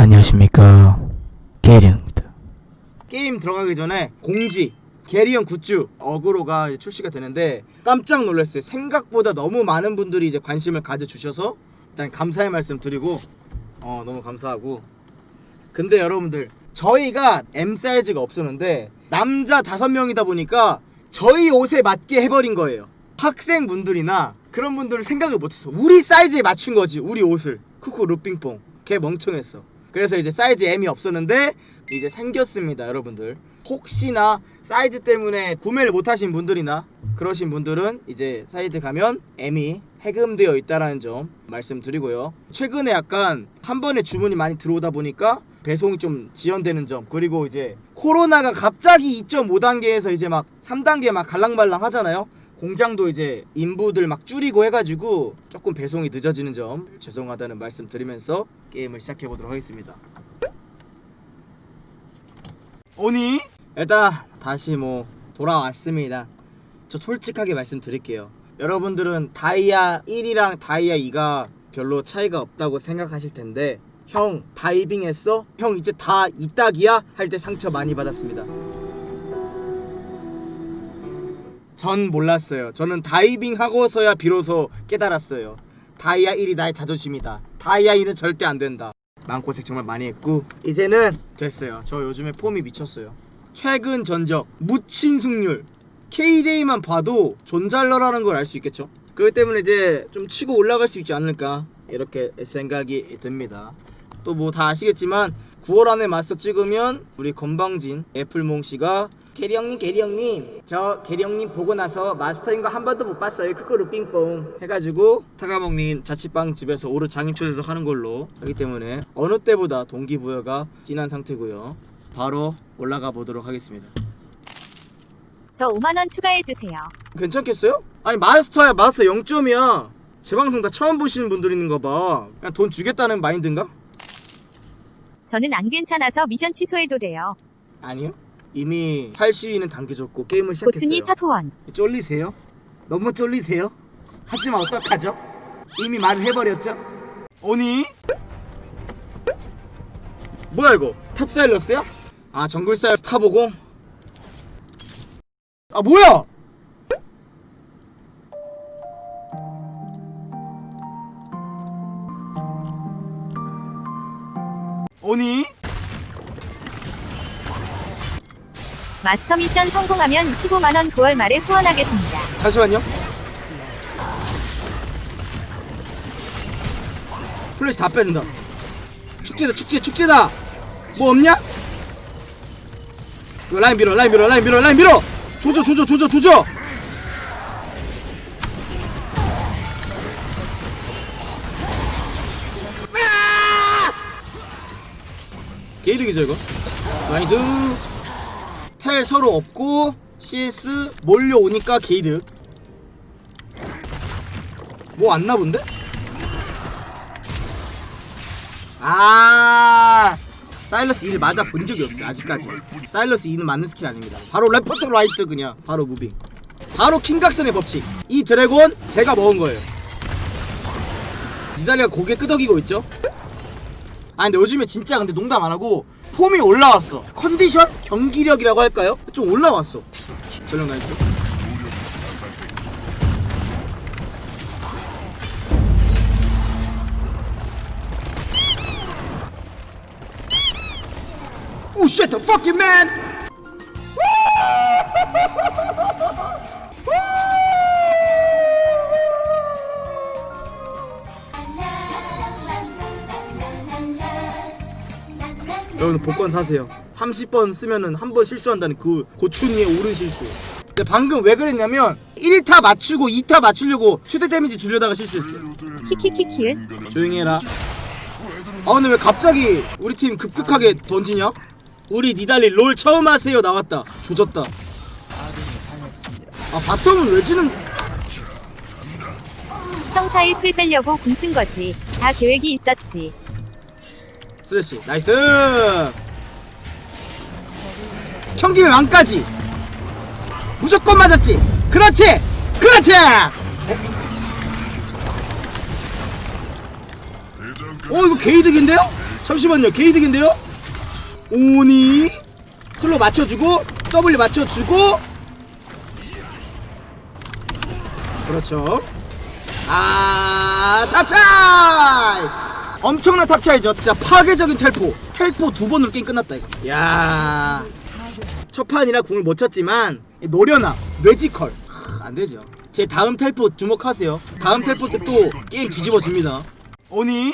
안녕하십니까 게리입니다 게임 들어가기 전에 공지 게리형 굿즈 어그로가 출시가 되는데 깜짝 놀랐어요. 생각보다 너무 많은 분들이 이제 관심을 가져주셔서 일단 감사의 말씀 드리고 어 너무 감사하고 근데 여러분들 저희가 M 사이즈가 없었는데 남자 다섯 명이다 보니까 저희 옷에 맞게 해버린 거예요. 학생분들이나 그런 분들을 생각을 못했어. 우리 사이즈에 맞춘 거지 우리 옷을 쿠쿠 루빙뽕 걔 멍청했어. 그래서 이제 사이즈 M이 없었는데 이제 생겼습니다 여러분들. 혹시나 사이즈 때문에 구매를 못하신 분들이나 그러신 분들은 이제 사이트 가면 M이 해금되어 있다라는 점 말씀드리고요. 최근에 약간 한 번에 주문이 많이 들어오다 보니까 배송이 좀 지연되는 점 그리고 이제 코로나가 갑자기 2.5단계에서 이제 막 3단계 막 갈랑말랑 하잖아요 공장도 이제 인부들 막 줄이고 해가지고 조금 배송이 늦어지는 점 죄송하다는 말씀 드리면서 게임을 시작해 보도록 하겠습니다. 오니 일단 다시 뭐 돌아왔습니다. 저 솔직하게 말씀드릴게요. 여러분들은 다이아 1이랑 다이아 2가 별로 차이가 없다고 생각하실 텐데 형 다이빙 했어? 형 이제 다 이딱이야? 할 때 상처 많이 받았습니다. 전 몰랐어요. 저는 다이빙 하고서야 비로소 깨달았어요. 다이아 1이 나의 자존심이다. 다이아 2는 절대 안 된다. 마음고생 정말 많이 했고 이제는 됐어요. 저 요즘에 폼이 미쳤어요. 최근 전적 묻힌 승률 K데이만 봐도 존잘러라는 걸 알 수 있겠죠. 그렇기 때문에 이제 좀 치고 올라갈 수 있지 않을까 이렇게 생각이 듭니다. 또 뭐 다 아시겠지만 9월 안에 마스터 찍으면 우리 건방진 애플몽 씨가 게리 형님 게리 형님. 저 게리 형님 보고 나서 마스터인 거 한 번도 못 봤어요. 크크루 삥뽕. 해가지고 사과먹님 자취방 집에서 오르 장인 초대석 하는 걸로. 하기 때문에 어느 때보다 동기부여가 진한 상태고요. 바로 올라가 보도록 하겠습니다. 저 5만원 추가해주세요. 괜찮겠어요? 아니 마스터야 마스터 0점이야. 제 방송 다 처음 보시는 분들 있는 거봐. 그냥 돈 주겠다는 마인드인가? 저는 안 괜찮아서 미션 취소해도 돼요. 아니요 이미 80위는 당겨졌고 게임을 시작했어요 후원. 쫄리세요? 너무 쫄리세요? 하지만 어떡하죠? 이미 말을 해버렸죠? 오니? 뭐야 이거? 탑사일러스야? 아 정글사일러스 타보고? 아 뭐야? 오니? 마스터 미션 성공하면 15만원 9월 말에 후원하겠습니다. 잠시만요. 플래시 다 뺀다. 축제다, 축제, 축제다. 뭐 없냐? 이거 라인 밀어, 라인 밀어, 라인 밀어, 라인 밀어. 조져, 조져, 조져, 조져. 게이득이죠 이거? 나이스. 텔 서로 없고 CS 몰려오니까 게이드 뭐 왔나 본데? 아 사일러스 2를 맞아 본 적이 없어요 아직까지. 사일러스 2는 맞는 스킬 아닙니다. 바로 레퍼트 라이트 그냥 바로 무빙. 바로 킹각선의 법칙. 이 드래곤 제가 먹은 거예요. 이달리가 고개 끄덕이고 있죠 아 근데 요즘에 진짜 근데 농담 안 하고 폼이 올라왔어. 컨디션? 경기력이라고 할까요? 좀 올라왔어. 전력 나이스. 오 shit the fucking man 여러분 복권 사세요 30번 쓰면은 한 번 실수한다는 그 고춘이의 옳은 실수 근데 방금 왜 그랬냐면 1타 맞추고 2타 맞추려고 휴대 데미지 주려다가 실수했어요 키키키키은. 조용히 해라 아 근데 왜 갑자기 우리 팀 급격하게 던지냐? 우리 니달리 롤 처음 하세요 나왔다 조졌다 아 바텀은 왜 지는 형사일 풀 빼려고 궁쓴 거지. 다 계획이 있었지. 쓰레쉬. 나이스! 형김의 왕까지! 무조건 맞았지! 그렇지! 그렇지! 어 이거 개이득인데요? 잠시만요. 게이득인데요? 오니 슬로 맞춰주고 W 맞춰주고. 그렇죠. 아 탑차이 엄청난 탑 차이죠. 진짜 파괴적인 텔포. 텔포 두 번으로 게임 끝났다 이거. 야. 첫 판이라 궁을 못 쳤지만 노련함 뇌지컬. 하, 안 되죠. 제 다음 텔포 주목하세요. 다음 텔포 때 또 게임 뒤집어집니다. 오니?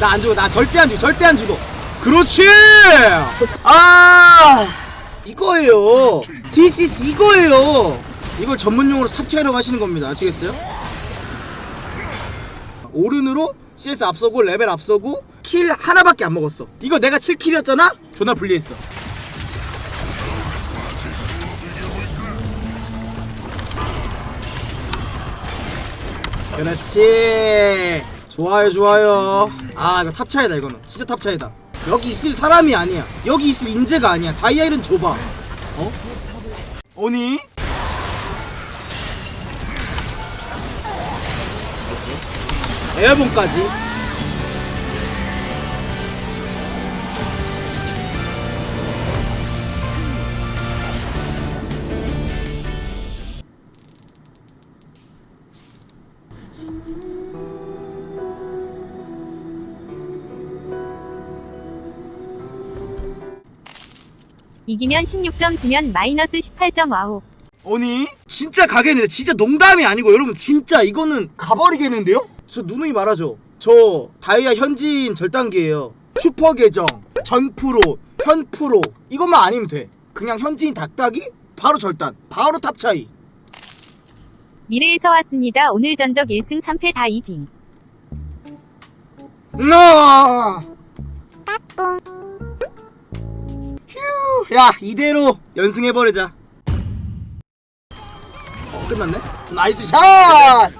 나 안 죽어. 나 절대 안 죽어. 절대 안 죽어. 그렇지! 아 이거예요. This is 이거예요. 이걸 전문용어로 탑차이라고 하시는 겁니다. 아시겠어요? 오른으로 CS 앞서고 레벨 앞서고 킬 하나밖에 안 먹었어. 이거 내가 7킬이었잖아? 존나 불리했어. 그렇지. 좋아요 좋아요. 아 이거 탑차이다 이거는. 진짜 탑차이다 여기 있을 사람이 아니야 여기 있을 인재가 아니야 다이아일은 좁아 어? 오니? 에어본까지 이기면 16점 지면 마이너스 18점 와우. 아니 진짜 가겠는데 진짜 농담이 아니고. 여러분 진짜 이거는 가버리겠는데요? 저 누누이 말하죠. 저 다이아 현지인 절단기예요. 슈퍼 계정 전 프로 현 프로. 이것만 아니면 돼. 그냥 현지인 닭다기? 바로 절단. 바로 탑 차이. 미래에서 왔습니다. 오늘 전적 1승 3패 다 이빙. 나! 휴, 야 이대로 연승해버리자 어 끝났네 나이스 샷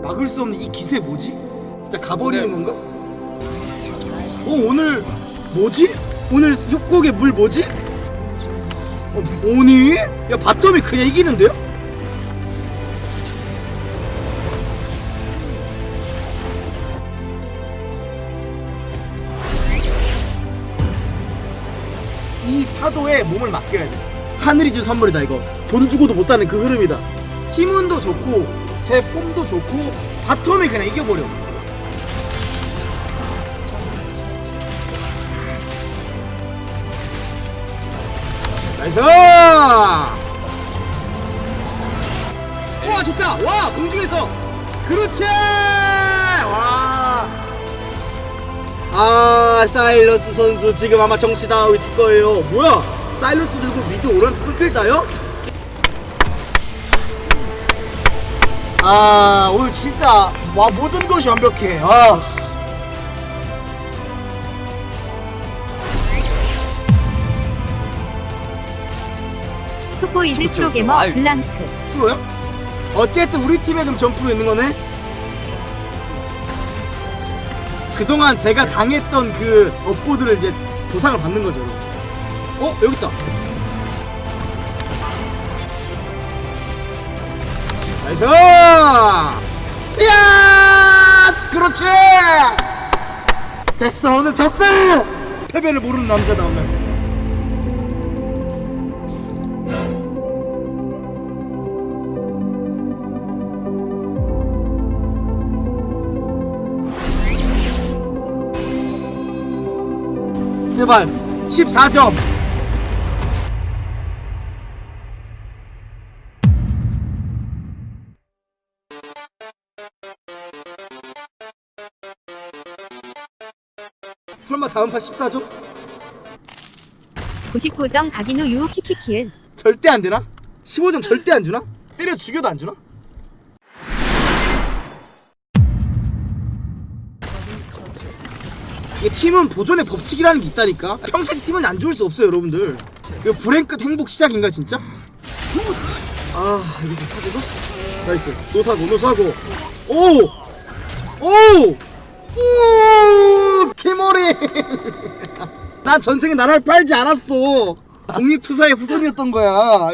막을 수 없는 이 기세 뭐지? 진짜 가버리는 건가? 어 오늘 뭐지? 오늘 협곡의 물 뭐지? 어, 오니? 야 바텀이 그냥 이기는데요? 이 파도에 몸을 맡겨야 돼 하늘이 준 선물이다 이거 돈 주고도 못 사는 그 흐름이다 팀운도 좋고 제 폼도 좋고 바텀이 그냥 이겨버려 나이스! 와 좋다! 와 공중에서 그렇지! 와! 아 사일러스 선수 지금 아마 정시당하고 있을 거예요 뭐야? 사일러스 들고 미드 오란 스킬 따요? 아 오늘 진짜 와 모든 것이 완벽해 아 속보 이즈 그쵸, 프로게머. 블랑크. 프로요? 어쨌든 우리 팀에 그럼 전프로 있는 거네? 그동안 제가 당했던 그 업보들을 이제 보상을 받는 거죠. 어? 여기 있다. 나이스! 이야! 그렇지! 됐어 오늘 됐어! 패배를 모르는 남자다 오늘 제발 14점 설마 다음 판 14점? 99점 박인우 유우 키키키은. 절대 안 되나? 15점 절대 안 주나? 때려 죽여도 안 주나? 이게 팀은 보존의 법칙이라는 게 있다니까. 평생 팀은 안 좋을 수 없어요 여러분들. 이거 브랭크 행복 시작인가 진짜? 아 이거 좀 터지고 나이스. 노사고 노사고. 오 오오! 키모리! 난 전생에 나라를 빨지 않았어. 독립투사의 후손이었던 거야.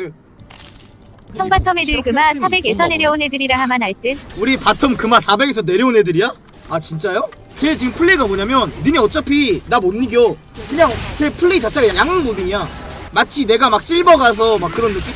형 바텀 애들 그마 시스템이 400에서 있었나 내려온 애들이라 하면 알 듯. 우리 바텀 금화 400에서 내려온 애들이야? 아 진짜요? 제 지금 플레이가 뭐냐면 니네 어차피 나 못 이겨 그냥 제 플레이 자체가 양앙 무빙이야 마치 내가 막 실버 가서 막 그런 느낌?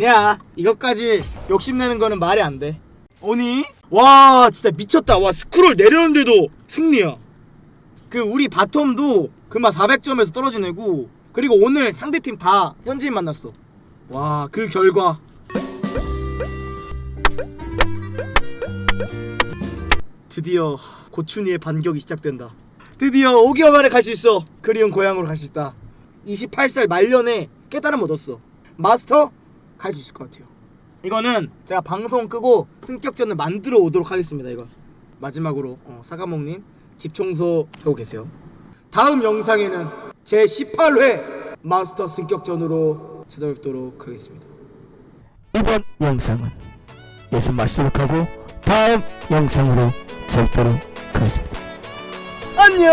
아니야. 이것까지 욕심내는 거는 말이 안 돼. 아니? 와 진짜 미쳤다. 와 스크롤 내렸는데도 승리야. 그 우리 바텀도 그마 400점에서 떨어진 애고 그리고 오늘 상대팀 다 현지인 만났어. 와 그 결과. 드디어 고춘이의 반격이 시작된다. 드디어 5개월 만에 갈 수 있어. 그리운 고향으로 갈 수 있다. 28살 말년에 깨달음 얻었어. 마스터 갈 수 있을 것 같아요. 이거는 제가 방송 끄고 승격전을 만들어 오도록 하겠습니다 이거. 마지막으로 어, 사과목님 집 청소 하고 계세요. 다음 영상에는 제 18회 마스터 승격전으로 찾아뵙도록 하겠습니다. 이번 영상은 여기서 마치도록 하고 다음 영상으로 찾도록 하겠습니다. 안녕